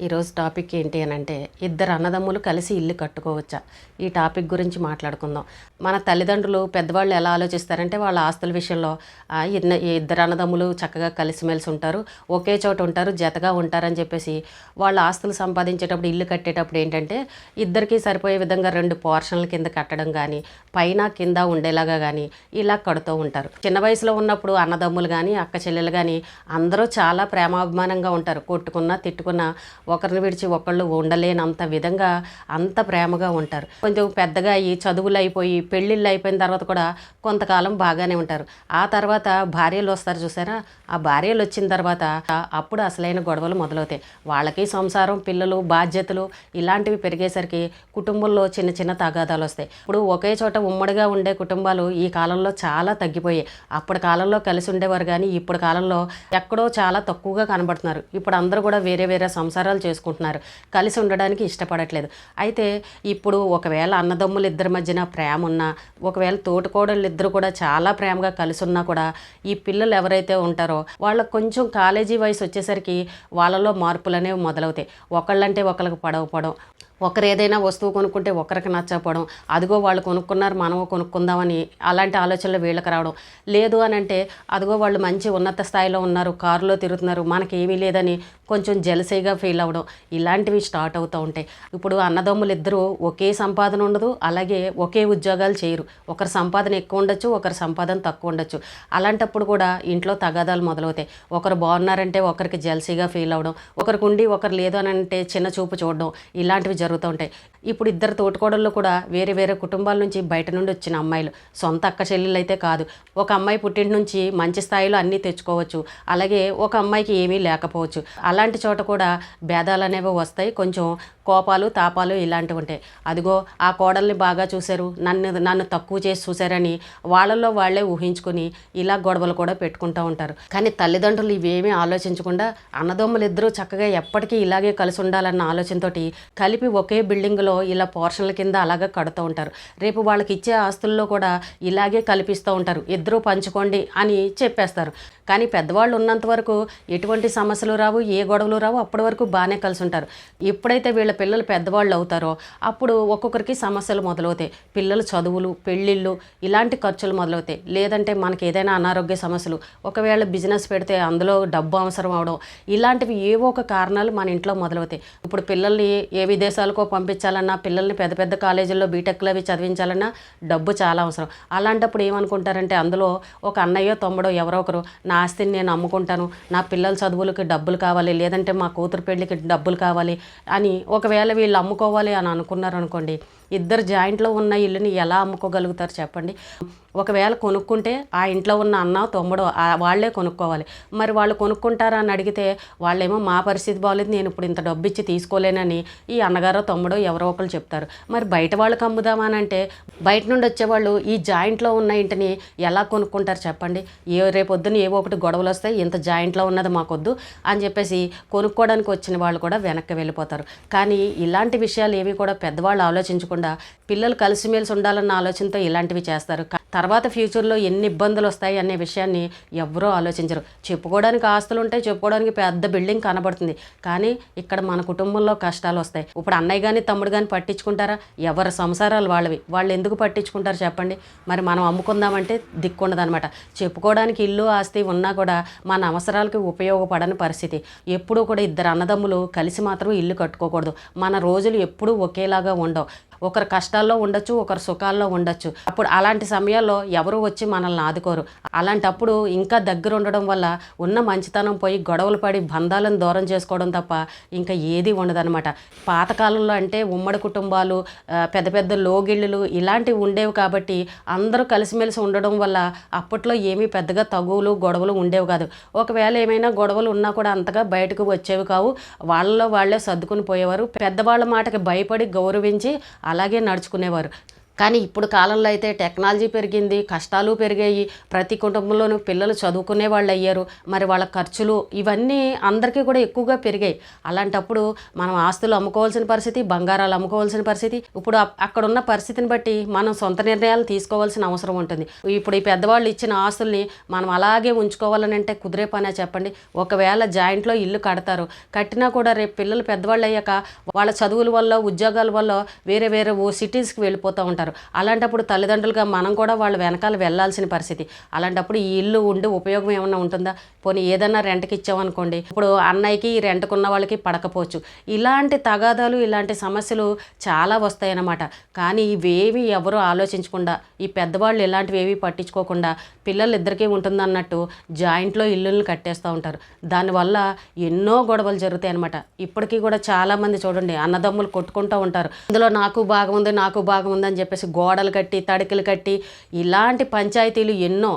ఈరోజు టాపిక్ ఏంటి అని అంటే ఇద్దరు అన్నదమ్ములు కలిసి ఇల్లు కట్టుకోవచ్చా? ఈ టాపిక్ గురించి మాట్లాడుకుందాం. మన తల్లిదండ్రులు పెద్దవాళ్ళు ఎలా ఆలోచిస్తారంటే వాళ్ళ ఆస్తుల విషయంలో ఇన్న- ఇద్దరు అన్నదమ్ములు చక్కగా కలిసిమెలిసి ఉంటారు ఒకే చోట ఉంటారు జతగా ఉంటారని చెప్పేసి వాళ్ళ ఆస్తులు సంపాదించేటప్పుడు ఇల్లు కట్టేటప్పుడు ఏంటంటే ఇద్దరికీ సరిపోయే విధంగా రెండు పోర్షన్ల కింద కట్టడం కానీ పైన కింద ఉండేలాగా కానీ ఇలా కడుతూ ఉంటారు. చిన్న వయసులో ఉన్నప్పుడు అన్నదమ్ములు కానీ అక్క చెల్లెలు కానీ అందరూ చాలా ప్రేమాభిమానంగా ఉంటారు. కొట్టుకున్నా తిట్టుకున్నా ఒకరిని విడిచి ఒకళ్ళు ఉండలేనంత విధంగా అంత ప్రేమగా ఉంటారు. కొంచెం పెద్దగా అయ్యి చదువులు అయిపోయి పెళ్ళిళ్ళు అయిపోయిన తర్వాత కూడా కొంతకాలం బాగానే ఉంటారు. ఆ తర్వాత భార్యలు వస్తారు చూసారా? ఆ భార్యలు వచ్చిన తర్వాత అప్పుడు అసలైన గొడవలు మొదలవుతాయి. వాళ్ళకి సంసారం పిల్లలు బాధ్యతలు ఇలాంటివి పెరిగేసరికి కుటుంబంలో చిన్న చిన్న తగాదాలు వస్తాయి. ఇప్పుడు ఒకే చోట ఉమ్మడిగా ఉండే కుటుంబాలు ఈ కాలంలో చాలా తగ్గిపోయాయి. అప్పటి కాలంలో కలిసి ఉండేవారు కానీ ఇప్పుడు కాలంలో ఎక్కడో చాలా తక్కువగా కనబడుతున్నారు. ఇప్పుడు అందరూ కూడా వేరే వేరే సంసారాలు చేసుకుంటున్నారు. కలిసి ఉండడానికి ఇష్టపడట్లేదు. అయితే ఇప్పుడు ఒకవేళ అన్నదమ్ములు ఇద్దరి మధ్యన ప్రేమ ఉన్నా ఒకవేళ తోటికోడళ్ళు ఇద్దరు కూడా చాలా ప్రేమగా కలిసి ఉన్నా కూడా ఈ పిల్లలు ఎవరైతే ఉంటారో వాళ్ళకు కొంచెం కాలేజీ వయసు వచ్చేసరికి వాళ్ళలో మార్పులు అనేవి మొదలవుతాయి. ఒకళ్ళంటే ఒకళ్ళకి పడవపడం ఒకరు ఏదైనా వస్తువు కొనుక్కుంటే ఒకరికి నచ్చకపోవడం అదిగో వాళ్ళు కొనుక్కున్నారు మనం కొనుక్కుందామని అలాంటి ఆలోచనలు వీళ్ళకి రావడం. లేదు అని అంటే అదిగో వాళ్ళు మంచి ఉన్నత స్థాయిలో ఉన్నారు కారులో తిరుగుతున్నారు మనకి ఏమీ లేదని కొంచెం జలసీగా ఫీల్ అవ్వడం. ఇలాంటివి స్టార్ట్ అవుతూ ఉంటాయి. ఇప్పుడు అన్నదమ్ములు ఇద్దరూ ఒకే సంపాదన ఉండదు అలాగే ఒకే ఉద్యోగాలు చేయరు. ఒకరి సంపాదన ఎక్కువ ఉండొచ్చు ఒకరి సంపాదన తక్కువ ఉండొచ్చు. అలాంటప్పుడు కూడా ఇంట్లో తగాదాలు మొదలవుతాయి. ఒకరు బాగున్నారంటే ఒకరికి జలసీగా ఫీల్ అవ్వడం ఒకరికి ఉండి ఒకరు లేదు అని అంటే చిన్న చూపు చూడడం ఇలాంటివి జరుగుతూ ఉంటాయి. ఇప్పుడు ఇద్దరు తోటికోడళ్ళు కూడా వేరే వేరే కుటుంబాల నుంచి బయట నుండి వచ్చిన అమ్మాయిలు. సొంత అక్క చెల్లెళ్ళు అయితే కాదు. ఒక అమ్మాయి పుట్టింటి నుంచి మంచి స్థాయిలో అన్నీ తెచ్చుకోవచ్చు. అలాగే ఒక అమ్మాయికి ఏమీ లేకపోవచ్చు. అలాంటి చోట కూడా భేదాలు అనేవి వస్తాయి. కొంచెం కోపాలు తాపాలు ఇలాంటివి ఉంటాయి. అదిగో ఆ కోడల్ని బాగా చూశారు. నన్ను నన్ను తక్కువ చేసి చూశారని వాళ్ళల్లో వాళ్ళే ఊహించుకొని ఇలా గొడవలు కూడా పెట్టుకుంటూ ఉంటారు. కానీ తల్లిదండ్రులు ఇవేమీ ఆలోచించకుండా అన్నదమ్ములు ఇద్దరూ చక్కగా ఎప్పటికీ ఇలాగే కలిసి ఉండాలన్న ఆలోచనతోటి కలిపి ఒకే బిల్డింగ్లో ఇలా పోర్షన్ల కింద అలాగే కడుతూ ఉంటారు. రేపు వాళ్ళకి ఇచ్చే ఆస్తుల్లో కూడా ఇలాగే కల్పిస్తూ ఉంటారు. ఇద్దరూ పంచుకోండి అని చెప్పేస్తారు. కానీ పెద్దవాళ్ళు ఉన్నంత వరకు ఎటువంటి సమస్యలు రావు ఏ గొడవలు రావు అప్పటి వరకు బాగానే కలిసి ఉంటారు. ఎప్పుడైతే వీళ్ళ పిల్లలు పెద్దవాళ్ళు అవుతారో అప్పుడు ఒక్కొక్కరికి సమస్యలు మొదలవుతాయి. పిల్లల చదువులు పెళ్ళిళ్ళు ఇలాంటి ఖర్చులు మొదలవుతాయి. లేదంటే మనకి ఏదైనా అనారోగ్య సమస్యలు ఒకవేళ బిజినెస్ పెడితే అందులో డబ్బు అవసరం అవడం ఇలాంటివి ఏవో ఒక కారణాలు మన ఇంట్లో మొదలవుతాయి. ఇప్పుడు పిల్లల్ని ఏ విదేశాలకో పంపించాలని చదివించాలన్నా పిల్లల్ని పెద్ద పెద్ద కాలేజీల్లో బీటెక్లు అవి చదివించాలన్నా డబ్బు చాలా అవసరం. అలాంటప్పుడు ఏమనుకుంటారంటే అందులో ఒక అన్నయ్యో తమ్ముడో ఎవరో ఒకరు నా ఆస్తిని నేను అమ్ముకుంటాను నా పిల్లల చదువులకి డబ్బులు కావాలి లేదంటే మా కూతురు పెళ్ళికి డబ్బులు కావాలి అని ఒకవేళ వీళ్ళు అమ్ముకోవాలి అని అనుకున్నారు అనుకోండి ఇద్దరు జాయింట్లో ఉన్న ఇల్లుని ఎలా అమ్ముకోగలుగుతారు చెప్పండి. ఒకవేళ కొనుక్కుంటే ఆ ఇంట్లో ఉన్న అన్న తమ్ముడు వాళ్ళే కొనుక్కోవాలి. మరి వాళ్ళు కొనుక్కుంటారా అని అడిగితే వాళ్ళేమో మా పరిస్థితి బాగోలేదు నేను ఇప్పుడు ఇంత డబ్బు ఇచ్చి తీసుకోలేనని ఈ అన్నగారో తమ్ముడో ఎవరో ఒకరు చెప్తారు. మరి బయట వాళ్ళకి అమ్ముదామా అని అంటే బయట నుండి వచ్చేవాళ్ళు ఈ జాయింట్లో ఉన్న ఇంటిని ఎలా కొనుక్కుంటారు చెప్పండి. ఏ రేపొద్దున ఏవో ఒకటి గొడవలు వస్తాయి ఇంత జాయింట్లో ఉన్నది మాకొద్దు అని చెప్పేసి కొనుక్కోవడానికి వచ్చిన వాళ్ళు కూడా వెనక్కి వెళ్ళిపోతారు. కానీ ఇలాంటి విషయాలు ఏవి కూడా పెద్దవాళ్ళు ఆలోచించకుండా పిల్లలు కలిసిమెలిసి ఉండాలన్న ఆలోచనతో ఇలాంటివి చేస్తారు. తర్వాత ఫ్యూచర్లో ఎన్ని ఇబ్బందులు వస్తాయి అనే విషయాన్ని ఎవ్వరూ ఆలోచించరు. చెప్పుకోవడానికి ఆస్తులు ఉంటాయి చెప్పుకోవడానికి పెద్ద బిల్డింగ్ కనబడుతుంది. కానీ ఇక్కడ మన కుటుంబంలో కష్టాలు వస్తాయి. ఇప్పుడు అన్నయ్య కానీ తమ్ముడు కానీ పట్టించుకుంటారా? ఎవరి సంసారాలు వాళ్ళవి. వాళ్ళు ఎందుకు పట్టించుకుంటారు చెప్పండి. మరి మనం అమ్ముకుందామంటే దిక్కుండదనమాట. చెప్పుకోవడానికి ఇల్లు ఆస్తి ఉన్నా కూడా మన అవసరాలకి ఉపయోగపడని పరిస్థితి. ఎప్పుడూ కూడా ఇద్దరు అన్నదమ్ములు కలిసి మాత్రం ఇల్లు కట్టుకోకూడదు. మన రోజులు ఎప్పుడూ ఒకేలాగా ఉండవు. ఒకరు కష్టాల్లో ఉండొచ్చు ఒకరు సుఖాల్లో ఉండొచ్చు. అప్పుడు అలాంటి సమయాల్లో ఎవరు వచ్చి మనల్ని ఆదుకోరు. అలాంటప్పుడు ఇంకా దగ్గర ఉండడం వల్ల ఉన్న మంచితనం పోయి గొడవలు పడి బంధాలను దూరం చేసుకోవడం తప్ప ఇంకా ఏది ఉండదన్నమాట. పాతకాలంలో అంటే ఉమ్మడి కుటుంబాలు పెద్ద పెద్ద లోగిళ్ళు ఇలాంటివి ఉండేవి కాబట్టి అందరూ కలిసిమెలిసి ఉండడం వల్ల అప్పట్లో ఏమీ పెద్దగా తగువులు గొడవలు ఉండేవి కాదు. ఒకవేళ ఏమైనా గొడవలు ఉన్నా కూడా అంతగా బయటకు వచ్చేవి కావు. వాళ్ళలో వాళ్ళే సర్దుకుని పోయేవారు. పెద్దవాళ్ళ మాటకి భయపడి గౌరవించి అలాగే నడుచుకునేవారు. కానీ ఇప్పుడు కాలంలో అయితే టెక్నాలజీ పెరిగింది కష్టాలు పెరిగాయి. ప్రతి కుటుంబంలోనూ పిల్లలు చదువుకునే వాళ్ళు అయ్యారు. మరి వాళ్ళ ఖర్చులు ఇవన్నీ అందరికీ కూడా ఎక్కువగా పెరిగాయి. అలాంటప్పుడు మనం ఆస్తులు అమ్ముకోవాల్సిన పరిస్థితి బంగారాలు అమ్ముకోవాల్సిన పరిస్థితి ఇప్పుడు అక్కడ ఉన్న పరిస్థితిని బట్టి మనం సొంత నిర్ణయాలు తీసుకోవాల్సిన అవసరం ఉంటుంది. ఇప్పుడు ఈ పెద్దవాళ్ళు ఇచ్చిన ఆస్తుల్ని మనం అలాగే ఉంచుకోవాలని అంటే కుదిరే పనే చెప్పండి. ఒకవేళ జాయింట్లో ఇల్లు కడతారు కట్టినా కూడా రేపు పిల్లలు పెద్దవాళ్ళు అయ్యాక వాళ్ళ చదువుల వల్ల ఉద్యోగాల వల్ల వేరే వేరే ఓ సిటీస్కి వెళ్ళిపోతూ ఉంటారు. అలాంటప్పుడు తల్లిదండ్రులుగా మనం కూడా వాళ్ళ వెనకాల వెళ్ళాల్సిన పరిస్థితి. అలాంటప్పుడు ఈ ఇల్లు ఉండి ఉపయోగం ఏమైనా ఉంటుందా? పోనీ ఏదన్నా రెంట్కి ఇచ్చామనుకోండి ఇప్పుడు అన్నయ్యకి ఈ రెంట్కున్న వాళ్ళకి పడకపోవచ్చు. ఇలాంటి తగాదాలు ఇలాంటి సమస్యలు చాలా వస్తాయన్నమాట. కానీ ఇవేవి ఎవరు ఆలోచించకుండా ఈ పెద్దవాళ్ళు ఇలాంటివి ఏవి పట్టించుకోకుండా పిల్లలు ఇద్దరికీ ఉంటుందన్నట్టు జాయింట్లో ఇల్లులను కట్టేస్తూ ఉంటారు. దానివల్ల ఎన్నో గొడవలు జరుగుతాయి అనమాట ఇప్పటికీ కూడా చాలామంది చూడండి అన్నదమ్ములు కొట్టుకుంటూ ఉంటారు. అందులో నాకు భాగం ఉంది నాకు భాగం ఉంది అని చెప్పేసి గోడలు కట్టి తడికలు కట్టి ఇలాంటి పంచాయతీలు ఎన్నో.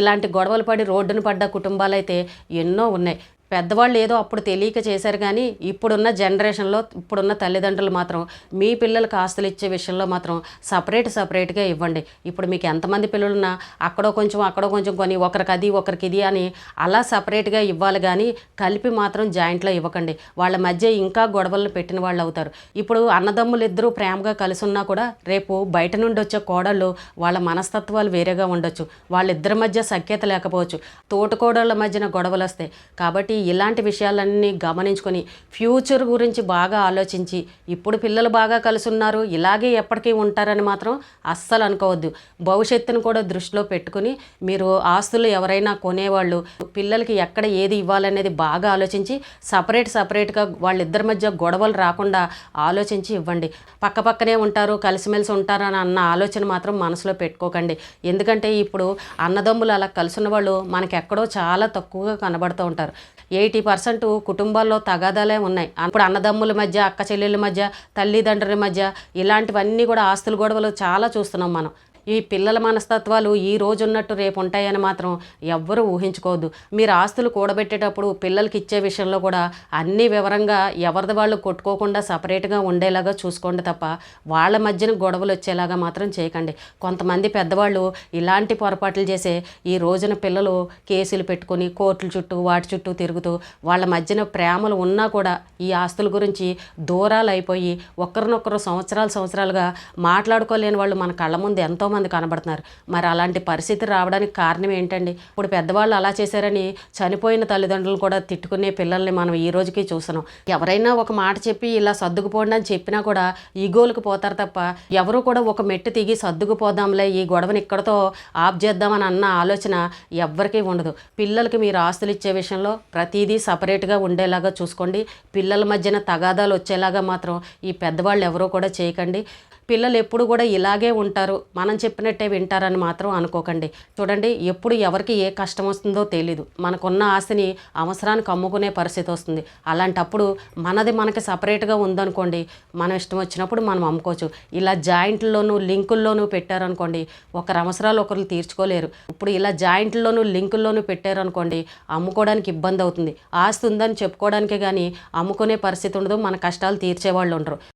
ఇలాంటి గొడవలు పడి రోడ్డున పడ్డ కుటుంబాలు అయితే ఎన్నో ఉన్నాయి. పెద్దవాళ్ళు ఏదో అప్పుడు తెలియక చేశారు కానీ ఇప్పుడున్న జనరేషన్లో ఇప్పుడున్న తల్లిదండ్రులు మాత్రం మీ పిల్లలకు ఆస్తులు ఇచ్చే విషయంలో మాత్రం సపరేట్ సపరేట్గా ఇవ్వండి. ఇప్పుడు మీకు ఎంతమంది పిల్లలున్నా అక్కడో కొంచెం అక్కడో కొంచెం కొని ఒకరికి అది ఒకరికి ఇది అని అలా సపరేట్గా ఇవ్వాలి కానీ కలిపి మాత్రం జాయింట్లో ఇవ్వకండి. వాళ్ళ మధ్య ఇంకా గొడవలను పెట్టిన వాళ్ళు అవుతారు. ఇప్పుడు అన్నదమ్ములు ఇద్దరూ ప్రేమగా కలిసి ఉన్నా కూడా రేపు బయట నుండి వచ్చే కోడళ్ళు వాళ్ళ మనస్తత్వాలు వేరేగా ఉండొచ్చు. వాళ్ళిద్దరి మధ్య సఖ్యత లేకపోవచ్చు. తోటకోడళ్ళ మధ్యన గొడవలు వస్తాయి. కాబట్టి ఇలాంటి విషయాలన్నీ గమనించుకొని ఫ్యూచర్ గురించి బాగా ఆలోచించి ఇప్పుడు పిల్లలు బాగా కలిసి ఉన్నారు ఇలాగే ఎప్పటికీ ఉంటారని మాత్రం అస్సలు అనుకోవద్దు. భవిష్యత్తును కూడా దృష్టిలో పెట్టుకుని మీరు ఆస్తులు ఎవరైనా కొనేవాళ్ళు పిల్లలకి ఎక్కడ ఏది ఇవ్వాలనేది బాగా ఆలోచించి సపరేట్ సపరేట్గా వాళ్ళిద్దరి మధ్య గొడవలు రాకుండా ఆలోచించి ఇవ్వండి. పక్క పక్కనే ఉంటారు కలిసిమెలిసి ఉంటారని అన్న ఆలోచన మాత్రం మనసులో పెట్టుకోకండి. ఎందుకంటే ఇప్పుడు అన్నదమ్ములు అలా కలిసిన వాళ్ళు మనకెక్కడో చాలా తక్కువగా కనబడుతూ ఉంటారు. ఎయిటీ పర్సెంట్ కుటుంబాల్లో తగాదాలే ఉన్నాయి. ఇప్పుడు అన్నదమ్ముల మధ్య అక్క చెల్లెళ్ళ మధ్య తల్లిదండ్రుల మధ్య ఇలాంటివన్నీ కూడా ఆస్తుల గొడవలు చాలా చూస్తున్నాం మనం. ఈ పిల్లల మనస్తత్వాలు ఈ రోజు ఉన్నట్టు రేపు ఉంటాయని మాత్రం ఎవ్వరూ ఊహించుకోవద్దు. మీరు ఆస్తులు కూడబెట్టేటప్పుడు పిల్లలకి ఇచ్చే విషయంలో కూడా అన్ని వివరంగా ఎవరిది వాళ్ళు కొట్టుకోకుండా సపరేట్గా ఉండేలాగా చూసుకోండి తప్ప వాళ్ళ మధ్యన గొడవలు వచ్చేలాగా మాత్రం చేయకండి. కొంతమంది పెద్దవాళ్ళు ఇలాంటి పొరపాట్లు చేసే ఈ రోజున పిల్లలు కేసులు పెట్టుకొని కోర్టుల చుట్టూ వాటి చుట్టూ తిరుగుతూ వాళ్ళ మధ్యన ప్రేమలు ఉన్నా కూడా ఈ ఆస్తుల గురించి దూరాలు అయిపోయి ఒకరినొకరు సంవత్సరాలు సంవత్సరాలుగా మాట్లాడుకోలేని వాళ్ళు మన కళ్ళ ముందు ఎంతోమంది కనబడుతున్నారు. మరి అలాంటి పరిస్థితి రావడానికి కారణం ఏంటండి? ఇప్పుడు పెద్దవాళ్ళు అలా చేశారని చనిపోయిన తల్లిదండ్రులు కూడా తిట్టుకునే పిల్లల్ని మనం ఈ రోజుకి చూస్తున్నాం. ఎవరైనా ఒక మాట చెప్పి ఇలా సర్దుకుపోండి అని చెప్పినా కూడా ఈగోలకు పోతారు తప్ప ఎవరు కూడా ఒక మెట్టు దిగి సర్దుకుపోదాంలే ఈ గొడవని ఇక్కడతో ఆఫ్ చేద్దామని అన్న ఆలోచన ఎవ్వరికీ ఉండదు. పిల్లలకి మీరు ఆస్తులు ఇచ్చే విషయంలో ప్రతిదీ సపరేట్గా ఉండేలాగా చూసుకోండి. పిల్లల మధ్యన తగాదాలు వచ్చేలాగా మాత్రం ఈ పెద్దవాళ్ళు ఎవరూ కూడా చేయకండి. పిల్లలు ఎప్పుడు కూడా ఇలాగే ఉంటారు. మనం చెప్పినట్టే వింటారని మాత్రం అనుకోకండి. చూడండి ఎప్పుడు ఎవరికి ఏ కష్టం వస్తుందో తెలీదు. మనకున్న ఆస్తిని అవసరానికి అమ్ముకునే పరిస్థితి వస్తుంది. అలాంటప్పుడు మనది మనకి సపరేట్గా ఉందనుకోండి మనం ఇష్టం వచ్చినప్పుడు మనం అమ్ముకోవచ్చు. ఇలా జాయింట్లోనూ లింకుల్లోనూ పెట్టారనుకోండి ఒకరు అవసరాలు ఒకరు తీర్చుకోలేరు. ఇప్పుడు ఇలా జాయింట్లోనూ లింకుల్లోనూ పెట్టారనుకోండి అమ్ముకోవడానికి ఇబ్బంది అవుతుంది. ఆస్తి ఉందని చెప్పుకోవడానికే కానీ అమ్ముకునే పరిస్థితి ఉండదు. మన కష్టాలు తీర్చేవాళ్ళు ఉండరు.